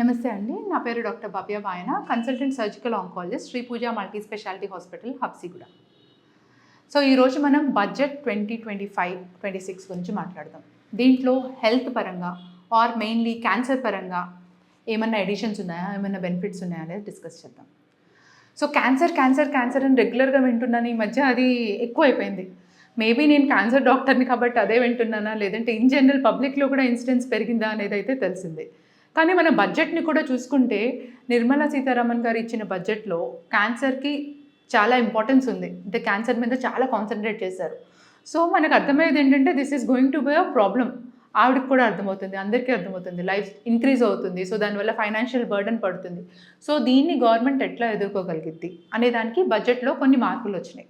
నమస్తే అండి. నా పేరు doctor Bhavya Bayana consultant surgical oncologist Sri Pooja multi speciality hospital Habsiguda so ఈరోజు మనం budget twenty twenty five twenty six గురించి మాట్లాడదాం. దీంట్లో హెల్త్ పరంగా ఆర్ మెయిన్లీ క్యాన్సర్ పరంగా ఏమన్నా ఎడిషన్స్ ఉన్నాయా? ఏమైనా బెనిఫిట్స్ ఉన్నాయా? అనేది డిస్కస్ చేద్దాం. సో క్యాన్సర్ క్యాన్సర్ క్యాన్సర్ అని రెగ్యులర్గా వింటున్నాను. ఈ మధ్య అది ఎక్కువ అయిపోయింది మేబీ నేను క్యాన్సర్ డాక్టర్ని కాబట్టి అదే వింటున్నానా? లేదంటే ఇన్ జనరల్ పబ్లిక్లో కూడా ఇన్సిడెన్స్ పెరిగిందా? అనేది అయితే తెలిసిందే. కానీ మన బడ్జెట్ని కూడా చూసుకుంటే నిర్మలా సీతారామన్ గారు ఇచ్చిన బడ్జెట్లో క్యాన్సర్కి చాలా ఇంపార్టెన్స్ ఉంది. అంటే క్యాన్సర్ మీద చాలా కాన్సన్ట్రేట్ చేశారు. సో మనకు అర్థమయ్యేది ఏంటంటే this is going to be a problem ఆవిడకి కూడా అర్థమవుతుంది అందరికీ అర్థమవుతుంది. లైఫ్ ఇంక్రీజ్ అవుతుంది. సో దానివల్ల ఫైనాన్షియల్ బర్డన్ పడుతుంది. సో దీన్ని గవర్నమెంట్ ఎట్లా ఎదుర్కోగలిగిద్ది అనే దానికి బడ్జెట్లో కొన్ని మార్పులు వచ్చినాయి.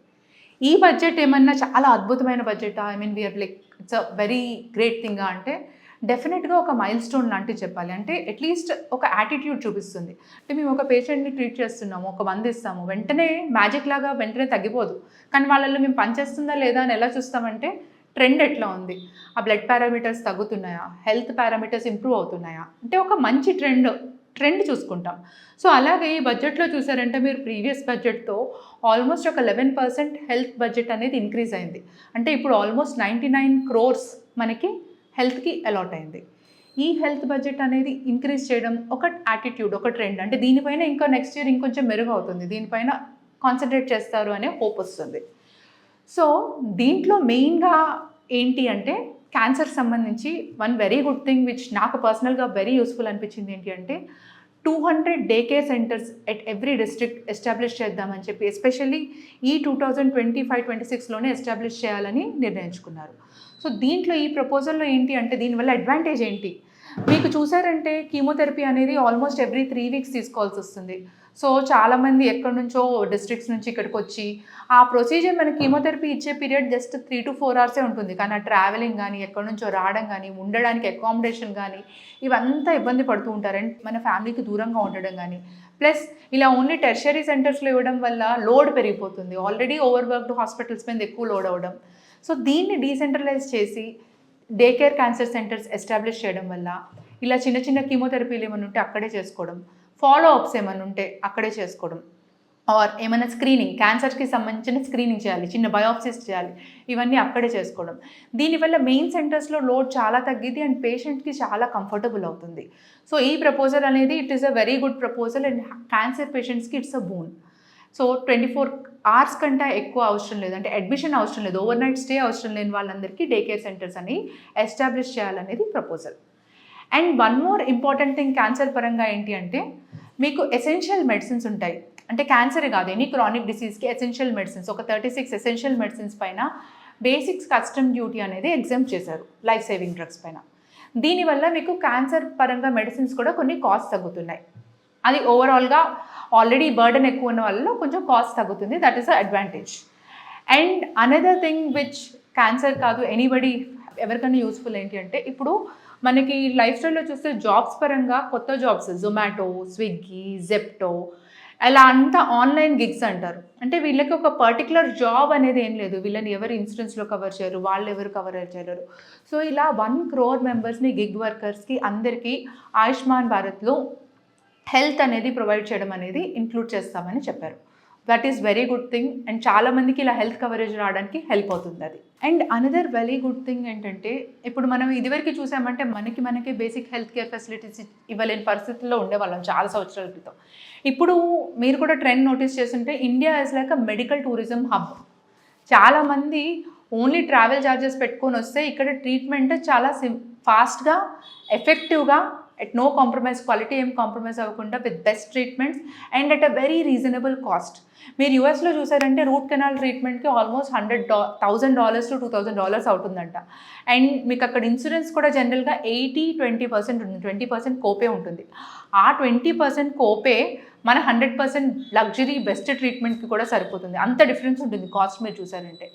ఈ బడ్జెట్ ఏమన్నా చాలా అద్భుతమైన budget I mean we're like it's a very great thing అంటే డెఫినెట్గా ఒక మైల్ స్టోన్ లాంటివి చెప్పాలి. అంటే అట్లీస్ట్ ఒక యాటిట్యూడ్ చూపిస్తుంది. అంటే మేము ఒక పేషెంట్ని ట్రీట్ చేస్తున్నాము ఒక మంది ఇస్తాము వెంటనే మ్యాజిక్ లాగా వెంటనే తగ్గిపోదు. కానీ వాళ్ళల్లో మేము పనిచేస్తుందా లేదా అని ఎలా చూస్తామంటే ట్రెండ్ ఎట్లా ఉంది? ఆ బ్లడ్ పారామీటర్స్ తగ్గుతున్నాయా? హెల్త్ పారామీటర్స్ ఇంప్రూవ్ అవుతున్నాయా? అంటే ఒక మంచి ట్రెండ్ ట్రెండ్ చూసుకుంటాం. సో అలాగే ఈ బడ్జెట్లో చూసారంటే మీరు ప్రీవియస్ బడ్జెట్తో ఆల్మోస్ట్ ఒక లెవెన్ పర్సెంట్ హెల్త్ బడ్జెట్ అనేది ఇంక్రీజ్ అయింది. అంటే ఇప్పుడు ఆల్మోస్ట్ నైంటీ నైన్ క్రోర్స్ మనకి హెల్త్కి అలాట్ అయింది. ఈ హెల్త్ బడ్జెట్ అనేది ఇంక్రీజ్ చేయడం ఒక యాటిట్యూడ్ ఒక ట్రెండ్. అంటే దీనిపైన ఇంకా నెక్స్ట్ ఇయర్ ఇంకొంచెం మెరుగు అవుతుంది దీనిపైన కాన్సన్ట్రేట్ చేస్తారు అనే హోప్ వస్తుంది. సో దీంట్లో మెయిన్గా ఏంటి అంటే క్యాన్సర్ సంబంధించి one very good thing which నాకు పర్సనల్గా వెరీ యూస్ఫుల్ అనిపించింది ఏంటి అంటే two hundred day care centres at every district establish చేద్దామని చెప్పి ఎస్పెషల్లీ ఈ two thousand twenty five twenty సిక్స్లోనే establish చేయాలని నిర్ణయించుకున్నారు. సో దీంట్లో ఈ ప్రపోజల్లో ఏంటి అంటే దీనివల్ల అడ్వాంటేజ్ ఏంటి? మీకు చూసారంటే కీమోథెరపీ అనేది ఆల్మోస్ట్ ఎవ్రీ త్రీ వీక్స్ తీసుకోవాల్సి వస్తుంది. సో చాలామంది ఎక్కడి నుంచో డిస్ట్రిక్ట్స్ నుంచి ఇక్కడికి వచ్చి ఆ ప్రొసీజర్ మన కీమోథెరపీ ఇచ్చే period just three to four అవర్సే ఉంటుంది. కానీ ఆ ట్రావెలింగ్ కానీ ఎక్కడి నుంచో రావడం కానీ ఉండడానికి అకామిడేషన్ కానీ ఇవంతా ఇబ్బంది పడుతూ ఉంటారు. అండ్ మన ఫ్యామిలీకి దూరంగా ఉండడం కానీ ప్లస్ ఇలా ఓన్లీ టెర్షరీ సెంటర్స్లో ఇవ్వడం వల్ల లోడ్ పెరిగిపోతుంది. ఆల్రెడీ ఓవర్ వర్క్డ్ హాస్పిటల్స్ మీద ఎక్కువ లోడ్ అవ్వడం. సో దీన్ని డీసెంట్రలైజ్ చేసి day care cancer centres establish చేయడం వల్ల ఇలా చిన్న చిన్న కీమోథెరపీలు ఏమైనా ఉంటే అక్కడే చేసుకోవడం ఫాలో అప్స్ ఏమైనా ఉంటే అక్కడే చేసుకోవడం ఆర్ ఏమైనా స్క్రీనింగ్ క్యాన్సర్కి సంబంధించిన స్క్రీనింగ్ చేయాలి చిన్న బయోప్సిస్ చేయాలి ఇవన్నీ అక్కడే చేసుకోవడం. దీనివల్ల మెయిన్ సెంటర్స్లో లోడ్ చాలా తగ్గిది అండ్ పేషెంట్కి చాలా కంఫర్టబుల్ అవుతుంది. సో ఈ ప్రపోజల్ అనేది it is a very good proposal and cancer పేషెంట్స్కి it's a boon. So twenty four hours కంటే ఎక్కువ అవసరం లేదు. అంటే అడ్మిషన్ అవసరం లేదు. ఓవర్ నైట్ స్టే అవసరం లేని వాళ్ళందరికీ డే కేర్ సెంటర్స్ అని ఎస్టాబ్లిష్ చేయాలనేది proposal and one more important thing cancer పరంగా ఏంటి అంటే మీకు ఎసెన్షియల్ మెడిసిన్స్ ఉంటాయి. అంటే క్యాన్సర్ కాదు ఎనీ క్రానిక్ డిసీజ్కి ఎసెన్షియల్ మెడిసిన్స్ ఒక థర్టీ సిక్స్ ఎసెన్షియల్ మెడిసిన్స్ పైన బేసిక్స్ కస్టమ్ డ్యూటీ అనేది ఎగ్జామ్ చేశారు లైఫ్ సేవింగ్ డ్రగ్స్ పైన. దీనివల్ల మీకు క్యాన్సర్ పరంగా మెడిసిన్స్ కూడా కొన్ని కాస్ట్ తగ్గుతున్నాయి. అది ఓవరాల్గా ఆల్రెడీ బర్డెన్ ఎక్కువ ఉన్న వాళ్ళలో కొంచెం కాస్ట్ తగ్గుతుంది. That is a advantage and another thing which cancer కాదు ఎనీబడి ఎవరికైనా యూస్ఫుల్ ఏంటి అంటే ఇప్పుడు మనకి లైఫ్ స్టైల్లో చూస్తే జాబ్స్ పరంగా కొత్త జాబ్స్ జొమాటో స్విగ్గీ జెప్టో అలా అంతా ఆన్లైన్ గిగ్స్ అంటారు. అంటే వీళ్ళకి ఒక పర్టికులర్ జాబ్ అనేది ఏం లేదు. వీళ్ళని ఎవరు ఇన్సూరెన్స్లో కవర్ చేయరు వాళ్ళు ఎవరు కవర్ చేయలేరు. సో ఇలా వన్ క్రోర్ మెంబర్స్ని గిగ్ వర్కర్స్కి అందరికీ ఆయుష్మాన్ భారత్లో హెల్త్ అనేది ప్రొవైడ్ చేయడం అనేది ఇంక్లూడ్ చేస్తామని చెప్పారు. That is very good thing and చాలా మందికి ఇలా హెల్త్ కవరేజ్ రావడానికి హెల్ప్ అవుతుంది అది. And another very good thing ఏంటంటే ఇప్పుడు మనం ఇదివరకు చూసామంటే మనకి మనకి బేసిక్ హెల్త్ కేర్ ఫెసిలిటీస్ ఇవ్వలేని పరిస్థితుల్లో ఉండేవాళ్ళం చాలా సంవత్సరాల క్రితం. ఇప్పుడు మీరు కూడా ట్రెండ్ నోటీస్ చేస్తుంటే India is like a medical tourism hub చాలామంది ఓన్లీ ట్రావెల్ ఛార్జెస్ పెట్టుకొని వస్తే ఇక్కడ ట్రీట్మెంట్ చాలా సిం ఫాస్ట్గా ఎఫెక్టివ్గా ఎట్ నో కాంప్రమైజ్ క్వాలిటీ ఏం కాంప్రమైజ్ అవ్వకుండా with best treatments and at a very reasonable cost మీరు యూఎస్లో చూసారంటే రూట్ కెనాల్ ట్రీట్మెంట్కి ఆల్మోస్ట్ హండ్రెడ్ డా thousand dollars to two thousand dollars అవుతుందంట. అండ్ మీకు అక్కడ ఇన్సూరెన్స్ కూడా జనరల్గా ఎయిటీ ట్వంటీ పర్సెంట్ ఉంటుంది. ట్వంటీ పర్సెంట్ కోపే ఉంటుంది. ఆ ట్వంటీ పర్సెంట్ కోపే మన హండ్రెడ్ పర్సెంట్ లగ్జరీ బెస్ట్ ట్రీట్మెంట్కి కూడా సరిపోతుంది. అంత డిఫరెన్స్ ఉంటుంది కాస్ట్ మీరు చూసారంటే.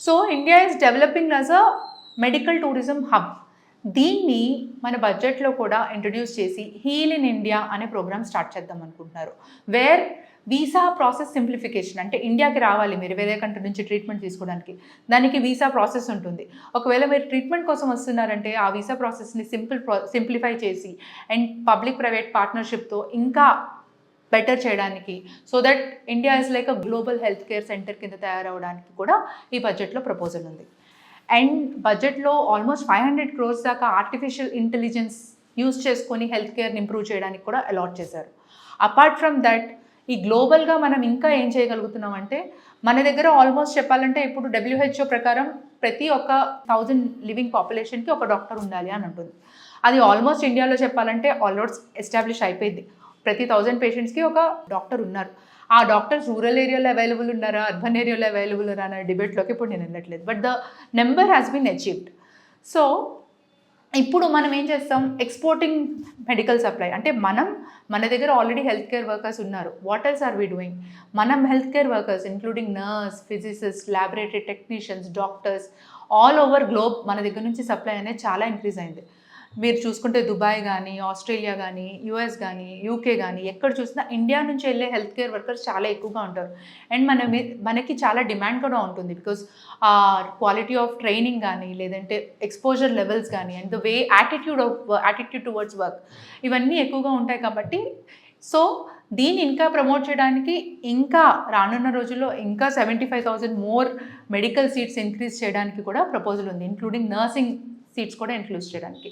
So India is developing as a medical tourism hub దీన్ని మన బడ్జెట్లో కూడా ఇంట్రడ్యూస్ చేసి హీల్ ఇన్ ఇండియా అనే ప్రోగ్రామ్ స్టార్ట్ చేద్దాం అనుకుంటున్నారు. వేర్ వీసా ప్రాసెస్ సింప్లిఫికేషన్ అంటే ఇండియాకి రావాలి మీరు వేరే కంట్రీ నుంచి ట్రీట్మెంట్ తీసుకోవడానికి. దానికి వీసా ప్రాసెస్ ఉంటుంది. ఒకవేళ మీరు ట్రీట్మెంట్ కోసం వస్తున్నారంటే ఆ వీసా ప్రాసెస్ని సింపుల్ సింప్లిఫై చేసి అండ్ పబ్లిక్ ప్రైవేట్ పార్ట్నర్షిప్తో ఇంకా బెటర్ చేయడానికి so that India is like a global health care centre కింద తయారవడానికి కూడా ఈ బడ్జెట్లో ప్రపోజల్ ఉంది. అండ్ బడ్జెట్లో ఆల్మోస్ట్ ఫైవ్ హండ్రెడ్ క్రోర్స్ దాకా ఆర్టిఫిషియల్ ఇంటెలిజెన్స్ యూస్ చేసుకొని హెల్త్ కేర్ని ఇంప్రూవ్ చేయడానికి కూడా అలాట్ చేశారు. అపార్ట్ ఫ్రమ్ దట్ ఈ గ్లోబల్గా మనం ఇంకా ఏం చేయగలుగుతున్నాం అంటే మన దగ్గర ఆల్మోస్ట్ చెప్పాలంటే ఇప్పుడు డబ్ల్యూహెచ్ఓ ప్రకారం ప్రతి ఒక్క థౌజండ్ లివింగ్ పాపులేషన్కి ఒక డాక్టర్ ఉండాలి అని అంటుంది. అది ఆల్మోస్ట్ ఇండియాలో చెప్పాలంటే ఆల్మోస్ట్ ఎస్టాబ్లిష్ అయిపోయింది. ప్రతి థౌజండ్ పేషెంట్స్కి ఒక డాక్టర్ ఉన్నారు. ఆ డాక్టర్స్ రూరల్ ఏరియాలో అవైలబుల్ ఉన్నారా అర్బన్ ఏరియాలో అవైలబుల్ ఉన్నారా అనే డిబేట్లోకి ఇప్పుడు నేను వెళ్ళట్లేదు. But the number has been achieved so ఇప్పుడు మనం ఏం చేస్తాం? ఎక్స్పోర్టింగ్ మెడికల్ సప్లై అంటే మనం మన దగ్గర ఆల్రెడీ హెల్త్ కేర్ వర్కర్స్ ఉన్నారు. What else are we doing మనం health care workers including nurse physicist laboratory technicians doctors all over globe మన దగ్గర నుంచి సప్లై అనేది చాలా ఇంక్రీజ్ అయింది. మీరు చూసుకుంటే దుబాయ్ కానీ ఆస్ట్రేలియా కానీ యూఎస్ కానీ యూకే కానీ ఎక్కడ చూసినా ఇండియా నుంచి వెళ్ళే హెల్త్ కేర్ వర్కర్స్ చాలా ఎక్కువగా ఉంటారు. అండ్ మన మీ- మనకి చాలా డిమాండ్ కూడా ఉంటుంది బికాస్ ఆ క్వాలిటీ ఆఫ్ ట్రైనింగ్ కానీ లేదంటే ఎక్స్పోజర్ లెవెల్స్ కానీ and the way attitude of attitude towards work ఇవన్నీ ఎక్కువగా ఉంటాయి కాబట్టి సో దీన్ని ఇంకా ప్రమోట్ చేయడానికి ఇంకా రానున్న రోజుల్లో ఇంకా seventy five thousand more medical seats increase చేయడానికి కూడా ప్రపోజల్ ఉంది ఇంక్లూడింగ్ నర్సింగ్ సీట్స్ కూడా ఇంక్లూజ్ చేయడానికి.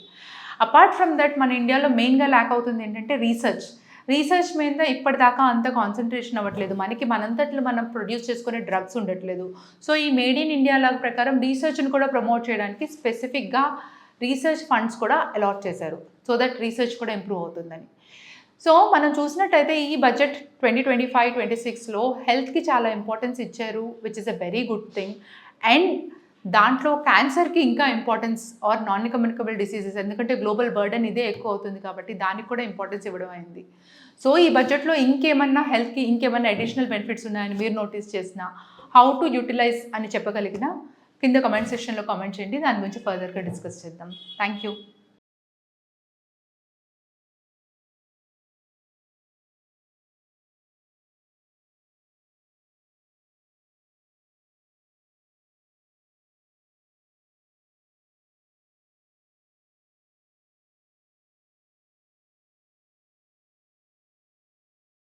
అపార్ట్ ఫ్రమ్ దట్ మన ఇండియాలో మెయిన్గా ల్యాక్ అవుతుంది ఏంటంటే రీసెర్చ్ రీసెర్చ్ మీద ఇప్పటిదాకా అంత కాన్సన్ట్రేషన్ అవ్వట్లేదు. మనకి మనంతట్లు మనం ప్రొడ్యూస్ చేసుకునే డ్రగ్స్ ఉండట్లేదు. సో ఈ మేడ్ ఇన్ ఇండియా లాగా ప్రకారం రీసెర్చ్ని కూడా ప్రమోట్ చేయడానికి స్పెసిఫిక్గా రీసెర్చ్ ఫండ్స్ కూడా అలాట్ చేశారు. సో దట్ రీసెర్చ్ కూడా ఇంప్రూవ్ అవుతుందని. సో మనం చూసినట్టయితే ఈ budget twenty twenty five twenty సిక్స్లో హెల్త్కి చాలా ఇంపార్టెన్స్ ఇచ్చారు which is a very good thing and దాంట్లో క్యాన్సర్కి ఇంకా importance or non communicable diseases ఎందుకంటే గ్లోబల్ బర్డెన్ ఇదే ఎక్కువ అవుతుంది కాబట్టి దానికి కూడా ఇంపార్టెన్స్ ఇవ్వడం అయింది. సో ఈ బడ్జెట్లో ఇంకేమన్నా హెల్త్కి ఇంకేమన్నా అడిషనల్ బెనిఫిట్స్ ఉన్నాయని మీరు నోటీస్ చేసినా హౌ టు యూటిలైజ్ అని చెప్పగలిగిన కింద కమెంట్ సెక్షన్లో కామెంట్ చేయండి. దాని గురించి ఫర్దర్గా డిస్కస్ చేద్దాం. Thank you